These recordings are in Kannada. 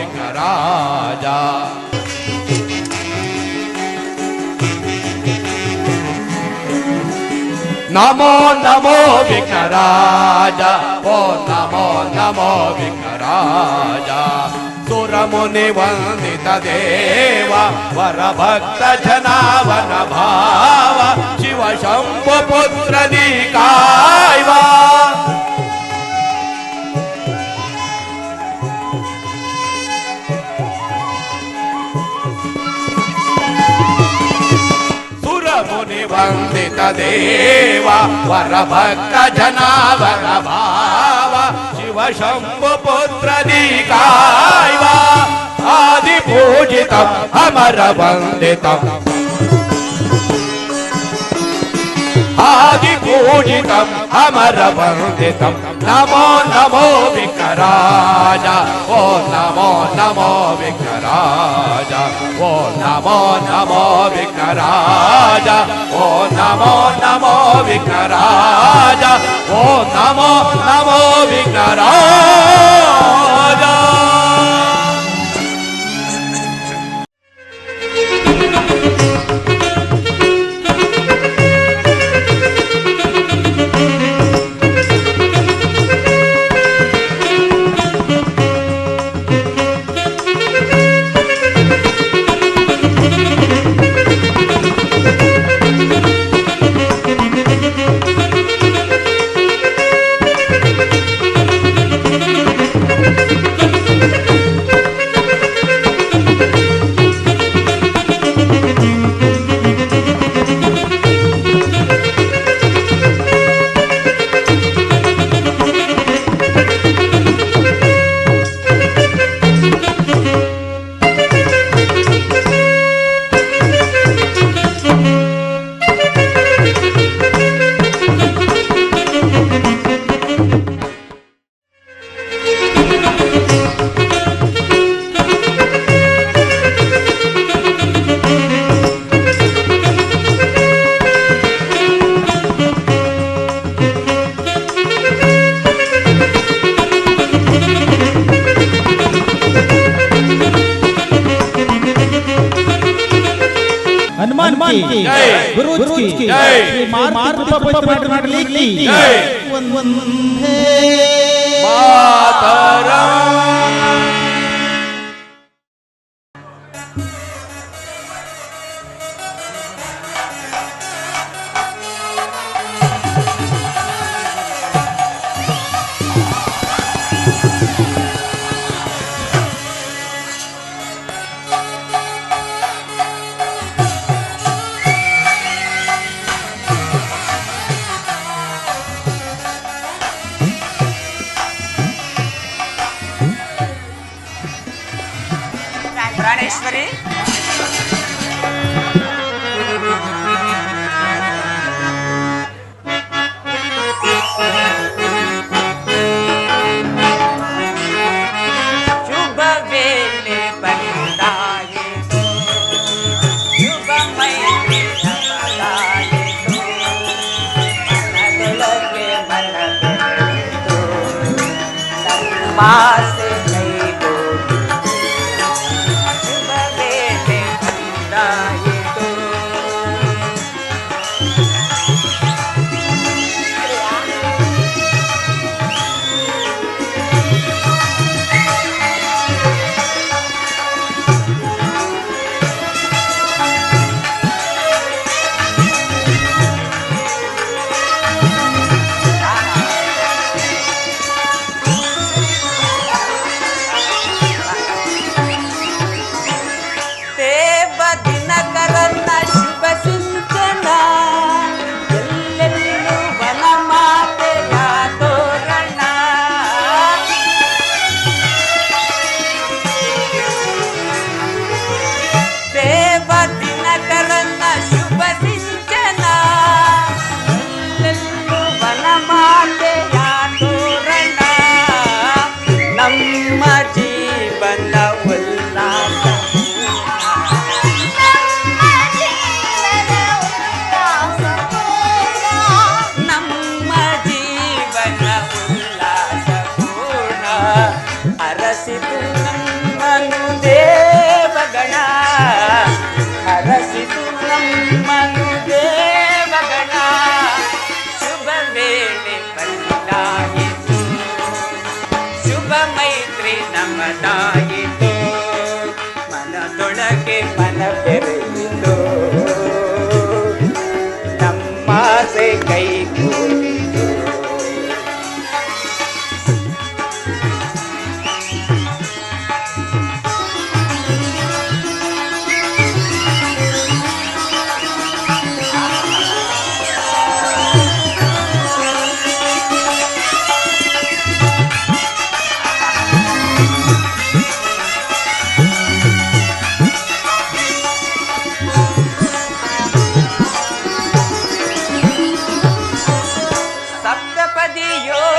सिंह राजा। नमो नमो विकराजा ओ, नमो नमो विकराजा राजा। सुरमुनि वंदित देवा, वर भक्त जनावन भावा, शिव शंभु पुत्र निकायवा। వందిత దేవ వరభక్త జనావర భావ శివ శంభు పుత్ర దీకాయ ఆది పూజితం అమర వందితం. पूजितम हमर वंदितम नमो नमो विकराजा ओ नमो नमो विकराजा ओ नमो नमो विकराजा ओ नमो नमो विकराजा ओ नमो नमो विकराजा हनुमान की गुरु की वंदे मातरम ನಮ್ಮ ದೇವ 你有。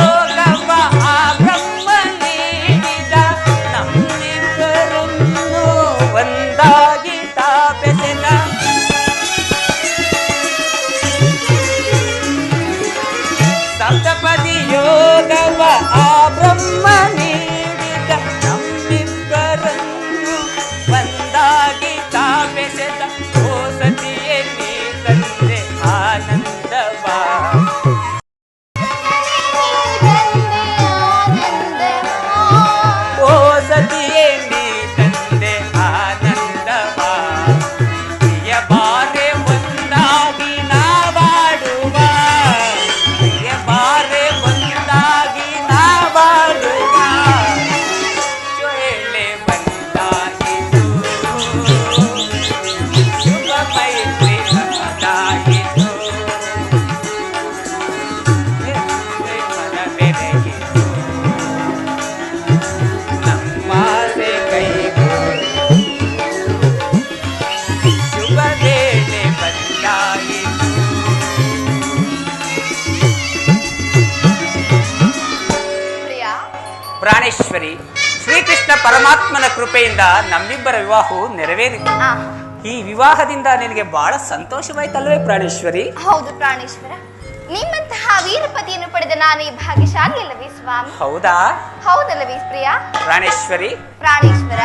ಪರಮಾತ್ಮನ ಕೃಪೆಯಿಂದ ನಮ್ಮಿಬ್ಬರ ವಿವಾಹವು ನೆರವೇರಿತು. ಈ ವಿವಾಹದಿಂದ ನಿನಗೆ ಬಹಳ ಸಂತೋಷವಾಯ್ತಲ್ವೇ ಪ್ರಾಣೇಶ್ವರಿ? ಹೌದು ಪ್ರಾಣೇಶ್ವರ. ನಿಮ್ಮಂತಹ ವೀರಪತಿಯನ್ನು ಪಡೆದ ನಾನು ಈ ಭಾಗ್ಯಶಾಲಿ ಅಲ್ಲವೇ ಸ್ವಾಮಿ? ಹೌದಾ? ಹೌದಲ್ಲವೇ ಪ್ರಿಯ? ಪ್ರಾಣೇಶ್ವರಿ? ಪ್ರಾಣೇಶ್ವರ.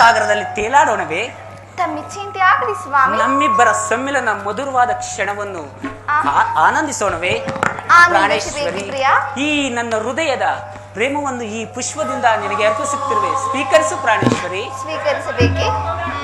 ಸಾಗರದಲ್ಲಿ ತೇಲಾಡೋಣವೇ? ಆಗಲಿ ಸ್ವಾಮಿ. ನಮ್ಮಿಬ್ಬರ ಸಮ್ಮಿಲನ ಮಧುರವಾದ ಕ್ಷಣವನ್ನು ಆ- ಆನಂದಿಸೋಣವೇ. ಈ ನನ್ನ ಹೃದಯದ ಪ್ರೇಮವನ್ನು ಈ ಪುಷ್ಪದಿಂದ ನಿನಗೆ ಅರ್ಪಿಸುತ್ತಿರುವೆ. ಸ್ವೀಕರಿಸು ಪ್ರಾಣೇಶ್ವರಿ. ಸ್ವೀಕರಿಸಬೇಕೆ?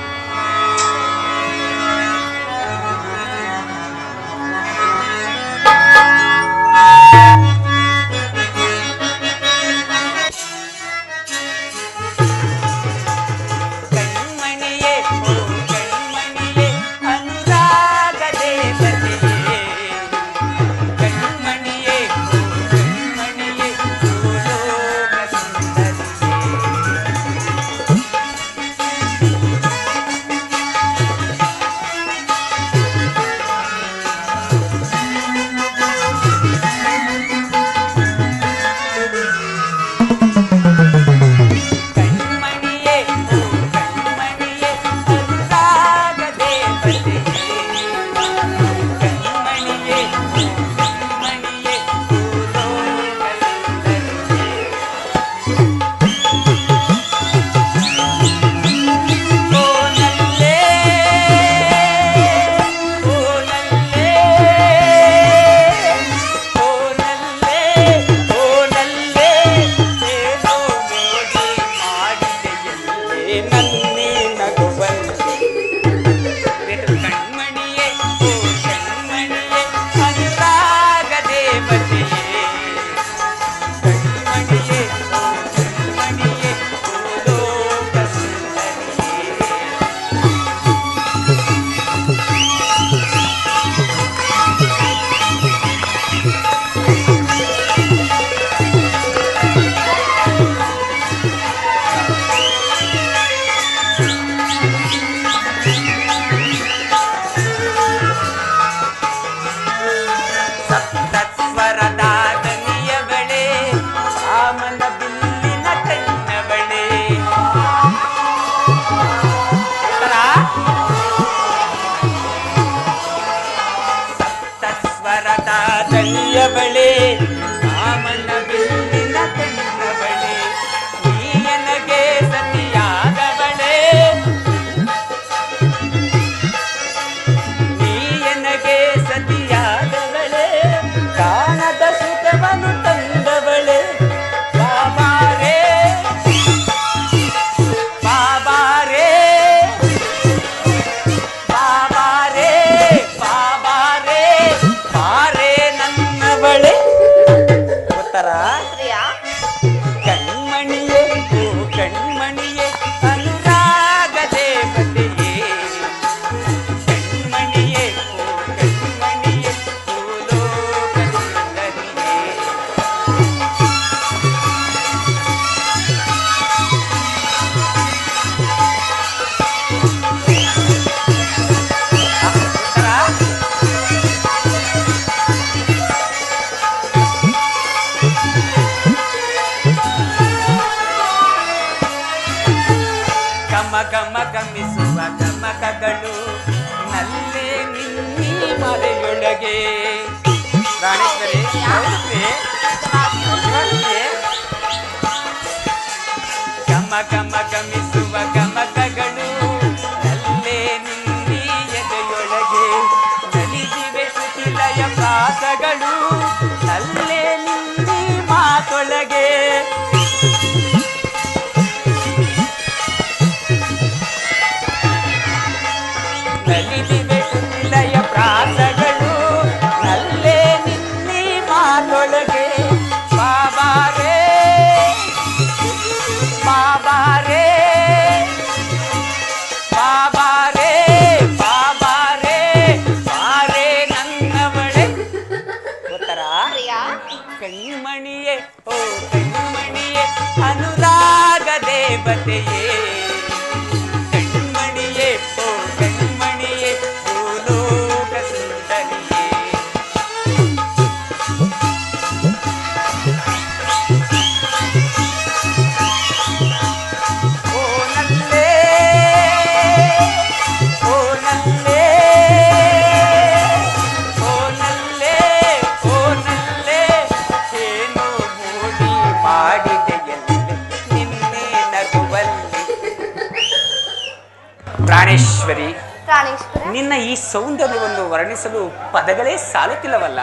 ವರ್ಣಿಸಲು ಪದಗಳೇ ಸಾಲುತ್ತಿಲ್ಲವಲ್ಲ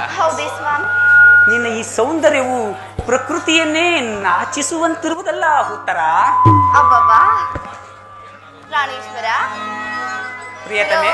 ನಿನ್ನ ಈ ಸೌಂದರ್ಯವು ಪ್ರಕೃತಿಯನ್ನೇ ನಾಚಿಸುವಂತಿರುವುದಲ್ಲ ಹುತ್ತರ ಪ್ರಿಯತಮೆ.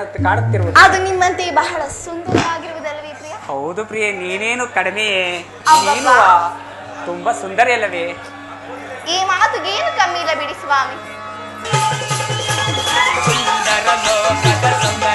ಕಾಣುತ್ತೆ ಅದು ನಿಮ್ಮಂತೆ ಬಹಳ ಸುಂದರವಾಗಿರುವುದಲ್ಲವೇ ಪ್ರಿಯ? ಹೌದು ಪ್ರಿಯ ನೀನೇನು ಕಡಿಮೆ ನೀನು ತುಂಬಾ ಸುಂದರ ಅಲ್ಲವೇ? ಈ ಮಾತು ಏನು ಕಮ್ಮಿ ಇಲ್ಲ ಬಿಡಿ ಸ್ವಾಮಿ. ಸುಂದರ ಲೋಕದ ಸುಂದರ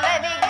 let me.